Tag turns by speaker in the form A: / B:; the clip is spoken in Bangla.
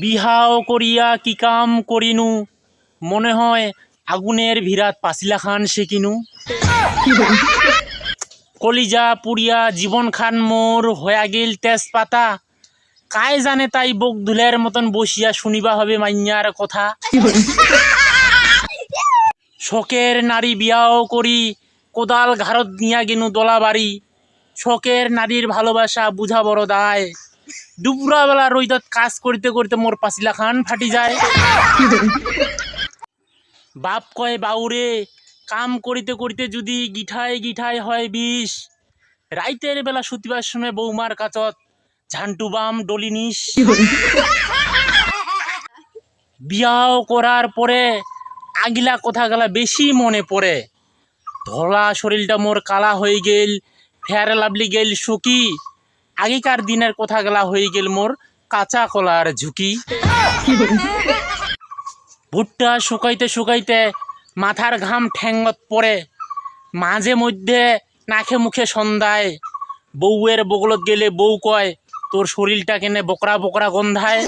A: বিহাও করিয়া কি কাম করিনু মনে হয় আগুনের ভিরাত পাছিলা খান শিকিনু? কলিজা পুড়িয়া জীবন খান মোর হয়া গেল তেজপাতা। কায় জানে তাই বক ধুলের মতন বসিয়া শুনিবা হবে মাইয়ার কথা? শখের নারী বিয়াও করি কোদাল ঘাড়ত নিয়া গেনু দলা বাড়ি শখের নারীর ভালোবাসা বুঝা বড় দায়। দুপুরা বেলা রইদত কাজ করতে করতে মোর পাচিলা খান ফাটি যায়। বাপ কয়, বাউরে, কাম করিতে করিতে যদি গিঠায় গিঠায় হয় বিষ, রাইতের বেলা সুতিবার সময় বৌমার কাচত ঝান্টু বাম ডলিনিস বিয়াও করার পরে আগিলা কথা গেলা বেশি মনে পড়ে। ধলা শরীরটা মোর কালা হয়ে গেল, ফেয়ার লাভলি গেল শুকি আগেকার দিনের কথা গেলা হয়ে গেল মোর কাঁচা কলার ঝুঁকি। ভুট্টা শুকাইতে শুকাইতে মাথার ঘাম ঠ্যাঙ্গত পরে মাঝে মধ্যে নাখে মুখে সন্ধ্যায়। বউয়ের বগলত গেলে বউ কয়, তোর শরীরটা কেনে বকরা বকরা গন্ধায়?